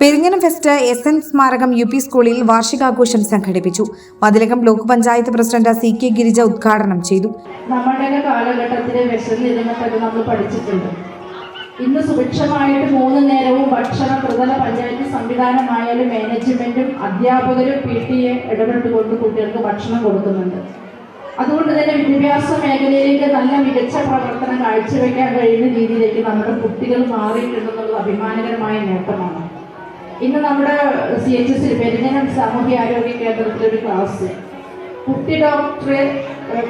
Peringanam fest S N സ്മാരകം U P സ്കൂളിൽ വാർഷികാഘോഷം സംഘടിപ്പിച്ചു. Mathilakam block panchayat president C K Girija ഉദ്ഘാടനം ചെയ്തു. നമ്മുടെ കാലഘട്ടത്തിലെ വിശന്നിരുന്നിട്ടൊക്കെ നമ്മൾ പഠിച്ചിട്ടുണ്ട്. ഇന്ന് സുഭിക്ഷമായിട്ട് മൂന്ന് നേരവും ഭക്ഷണ പ്രതല പഞ്ചായത്ത് സംവിധാനമായാലും മാനേജ്മെന്റും അധ്യാപകരും പി ടി എ ഇടപെട്ടുകൊണ്ട് കുട്ടികൾക്ക് ഭക്ഷണം കൊടുക്കുന്നുണ്ട്. അതുകൊണ്ട് തന്നെ വിദ്യാഭ്യാസ മേഖലയിലേക്ക് നല്ല മികച്ച പ്രവർത്തനം കാഴ്ചവെക്കാൻ കഴിയുന്ന രീതിയിലേക്ക് നമ്മുടെ കുട്ടികൾ മാറിയിട്ടുണ്ടെന്നുള്ളത് അഭിമാനകരമായ നേട്ടമാണ്. ഇന്ന് നമ്മുടെ സി എച്ച് എസ് പെരിഞ്ഞനം സാമൂഹ്യാരോഗ്യ കേന്ദ്രത്തിലൊരു ക്ലാസ് കുട്ടി ഡോക്ടറെ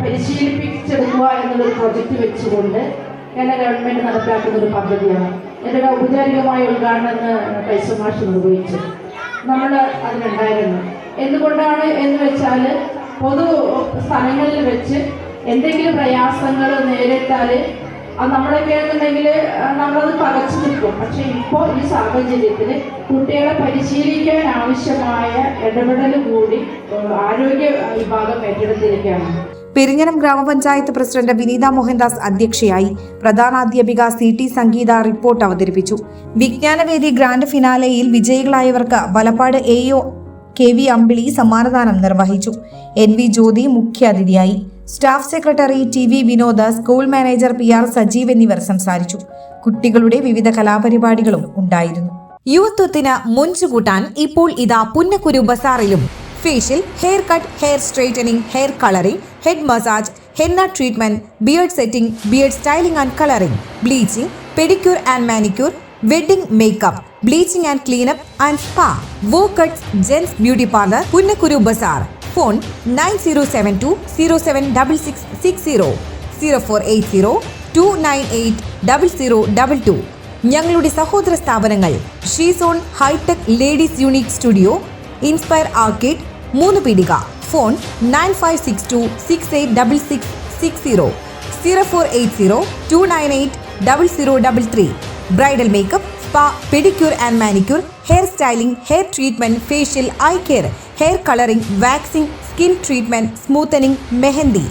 പരിശീലിപ്പിച്ചെടുക്കുക എന്നുള്ളൊരു പ്രൊജക്റ്റ് വെച്ചുകൊണ്ട് കേരള ഗവൺമെന്റ് നടപ്പാക്കുന്ന ഒരു പദ്ധതിയാണ്. ഒരു ഔപചാരികമായ ഉദ്ഘാടനം കൈസ മാഷ് നിർവഹിച്ചു. നമ്മൾ അതിലുണ്ടായിരുന്നു എന്തുകൊണ്ടാണ് എന്ന് വെച്ചാൽ പൊതു സ്ഥലങ്ങളിൽ വെച്ച് എന്തെങ്കിലും പ്രയാസങ്ങൾ നേരിട്ടാൽ അത് നമ്മളൊക്കെ ആണെന്നുണ്ടെങ്കിൽ നമ്മളത് പകച്ചു നിൽക്കും. പക്ഷെ ഇപ്പോൾ ഈ സാഹചര്യത്തിൽ കുട്ടികളെ പരിശീലിക്കാൻ ആവശ്യമായ ഇടപെടൽ കൂടി ആരോഗ്യ വിഭാഗം ഏറ്റെടുത്തിരിക്കുകയാണ്. പെരിഞ്ഞനം ഗ്രാമപഞ്ചായത്ത് പ്രസിഡന്റ് വിനീത മോഹൻദാസ് അധ്യക്ഷയായി പ്രധാനാധ്യാപിക സി ടി സംഗീത റിപ്പോർട്ട് അവതരിപ്പിച്ചു. വിജ്ഞാനവേദി ഗ്രാൻഡ് ഫിനാലെയിൽ വിജയികളായവർക്ക് Valappad A K V Ambili സമ്മാനദാനം നിർവഹിച്ചു. എൻ വി ജ്യോതി മുഖ്യാതിഥിയായി. Staff secretary T V Vinod school manager P R Sajeev എന്നിവർ സംസാരിച്ചു. കുട്ടികളുടെ വിവിധ കലാപരിപാടികളും ഉണ്ടായിരുന്നു. യുവത്വത്തിന് മുഞ്ചുകൂട്ടാൻ ഇപ്പോൾ ഇതാ Punnakkuru ബസാറിലും. Facial hair cut hair straightening hair colouring head massage henna treatment beard setting beard styling and colouring bleaching pedicure and manicure wedding makeup bleaching and cleanup and spa wow cuts gents beauty parlour Punnakkuru Bazar phone nine zero seven two zero seven double six six zero zero four eight zero two nine eight double zero double two ഞങ്ങളുടെ സഹോദര സ്ഥാപനങ്ങൾ she zone hitech ladies unique studio inspire arcade മൂന്ന് പീടിക. Phone nine five six two six eight double six six zero zero four eight zero two nine eight double zero double three bridal makeup spa pedicure and manicure hair styling hair treatment facial eye care hair colouring waxing skin treatment smoothening mehndi.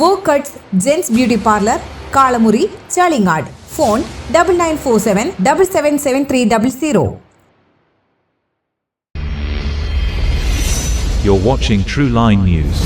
Wow cuts gents beauty parlour Kalamuri Chalingad. Phone double nine four seven double seven seven three double zero You're watching True Line News.